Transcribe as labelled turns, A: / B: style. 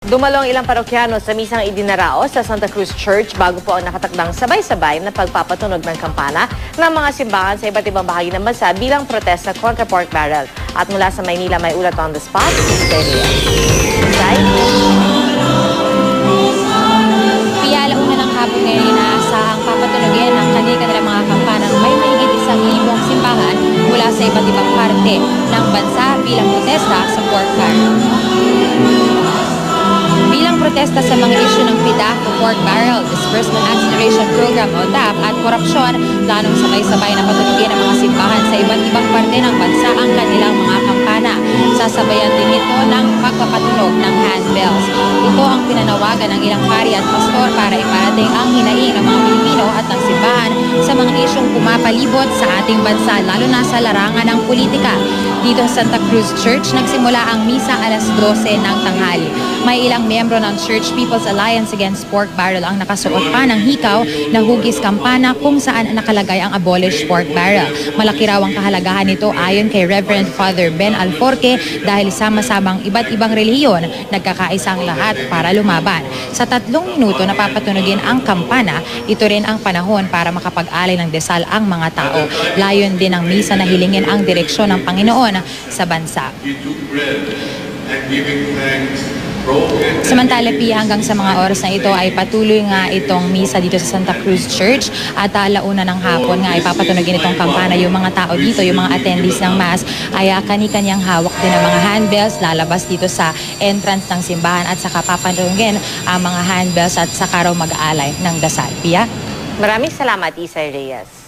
A: Dumalo ang ilang parokyano sa misang idinaraos sa Santa Cruz Church bago po ang nakatakdang sabay-sabay na pagpapatunog ng kampana ng mga simbahan sa iba't ibang bahagi ng bansa bilang protesta kontra pork barrel. At mula sa Maynila may ulat on the spot, si Celia. Sai?
B: Piyala una ng hapon ngayon inaasahang papatunogin ng kanilang mga kampanang may mahigit isang simbahan mula sa iba't ibang parte ng bansa bilang protesta sa pork barrel. Bilang protesta sa mga isyu ng PIDAC o Pork Barrel, Disbursement Acceleration Program o DAP at korupsyon, planong sabay-sabay na patunogin ang mga simbahan sa iba't ibang parte ng bansa ang kanilang mga kampana. Sasabayan din ito ng pagpapatunog ng handbells. Ito ang pinanawagan ng ilang pari at pastor para iparating ang hinaing ng mga Pilipino at ng simbahan sa mga isyong pumapalibot sa ating bansa, lalo na sa larangan ng politika. Dito sa Santa Cruz Church, nagsimula ang misa alas 12 ng tanghali. May ilang miyembro ng Church People's Alliance Against Pork Barrel ang nakasuot pa ng hikaw na hugis kampana kung saan nakalagay ang Abolish Pork Barrel. Malaki raw ang kahalagahan nito ayon kay Reverend Father Ben Alforque dahil sama-samang iba't ibang relihiyon nagkakaisang lahat para lumaban. Sa tatlong minuto na papatunogin ang kampana, ito rin ang panahon para makapag-alay ng desal ang mga tao. Layon din ng misa na hilingin ang direksyon ng Panginoon sa bansa. Samantala, Pi, hanggang sa mga oras na ito ay patuloy nga itong misa dito sa Santa Cruz Church at alauna ng hapon nga ay papatunogin itong kampana. Yung mga tao dito, yung mga attendees ng Mass ay ah, kani-kanyang hawak din ang mga handbells lalabas dito sa entrance ng simbahan at saka papatunogin ang mga handbells at saka raw mag-aalay ng dasal. Pia?
A: Maraming salamat, Isay Reyes.